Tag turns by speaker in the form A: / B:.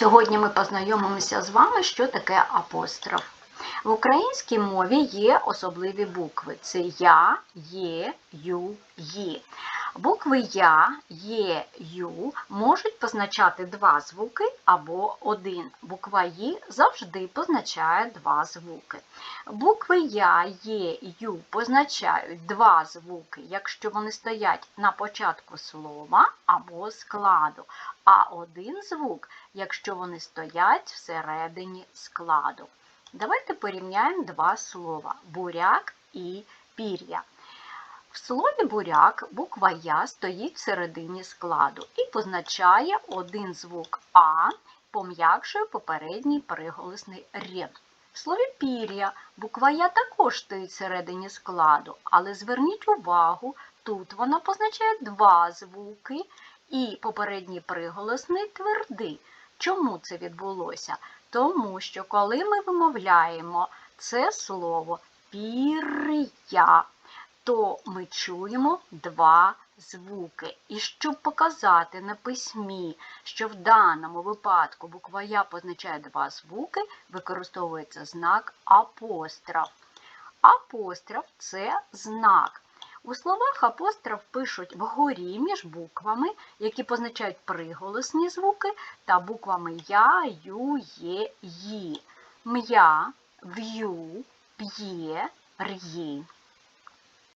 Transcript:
A: Сьогодні ми познайомимося з вами, що таке апостроф. В українській мові є особливі букви: це Я, Є, Ю, Ї. Букви Я, Є, Ю можуть позначати два звуки або один. Буква І завжди позначає два звуки. Букви Я, Є, Ю позначають два звуки, якщо вони стоять на початку слова або складу, а один звук, якщо вони стоять всередині складу. Давайте порівняємо два слова буряк і пір'я. В слові буряк буква Я стоїть всередині складу і позначає один звук А, пом'якшує попередній приголосний Р. В слові пір'я буква Я також стоїть всередині складу, але зверніть увагу, тут вона позначає два звуки і попередній приголосний твердий. Чому це відбулося? Тому що коли ми вимовляємо це слово пір'я, то ми чуємо два звуки. І щоб показати на письмі, що в даному випадку буква Я позначає два звуки, використовується знак апостроф. Апостроф це знак. У словах апостроф пишуть вгорі між буквами, які позначають приголосні звуки, та буквами Я, Ю, Є, Ї. М'я, в'ю, п'є, р'ї.